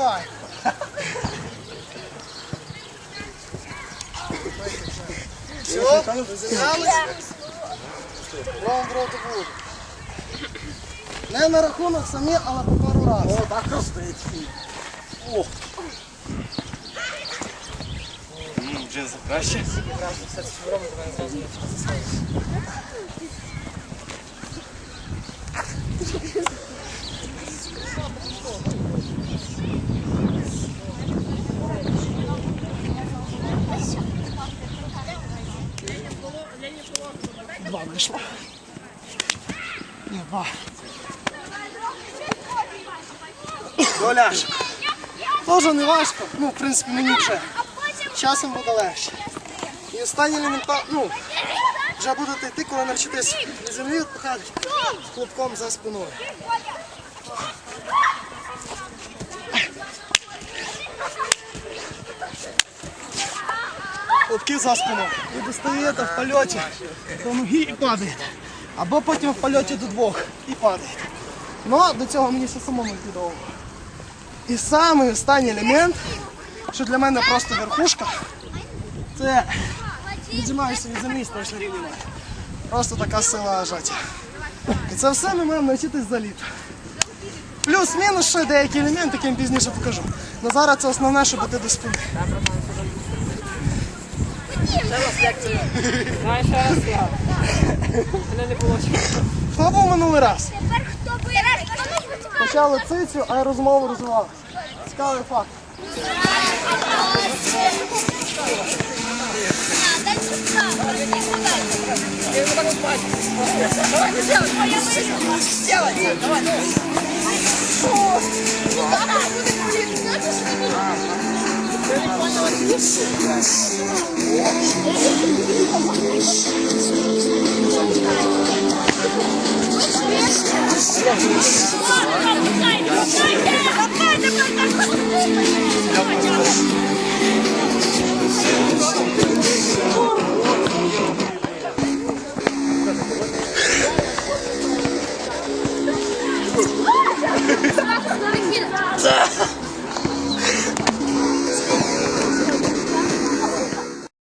давай. Все, розім'ялись? Ровно в роту воду. Не на рахунок самі, але по пару разів. О, так стоїть. О. Вже краще. Два вийшло. Ні, два. Доляшок. Тоже не важко. Ну, в принципі, мені вже. Часом буде легше. І останній елементар, ну, вже будете йти, коли навчитесь від землі відпихати хлопком за спиною. Хлопки за спину. Ви достаєте в польоті до ноги і падаєте. Або потім в польоті до двох і падаєте. Ну, до цього мені ще самому йти довго. І самий останній елемент, що для мене просто верхушка, це віджимаєшся від землі точно рівня. Просто така сила жаття. І це все ми маємо навчитись за літо. Плюс-мінус ще деякі елементи, які я пізніше покажу. Але зараз це основне, щоб іти до спини. Давай ще раз я. Мене не було чого. Хто був минулий раз? Тепер хто бере? Почали цицю, а розмову розвивали. Цікавий факт. Давай. 是曾经的你。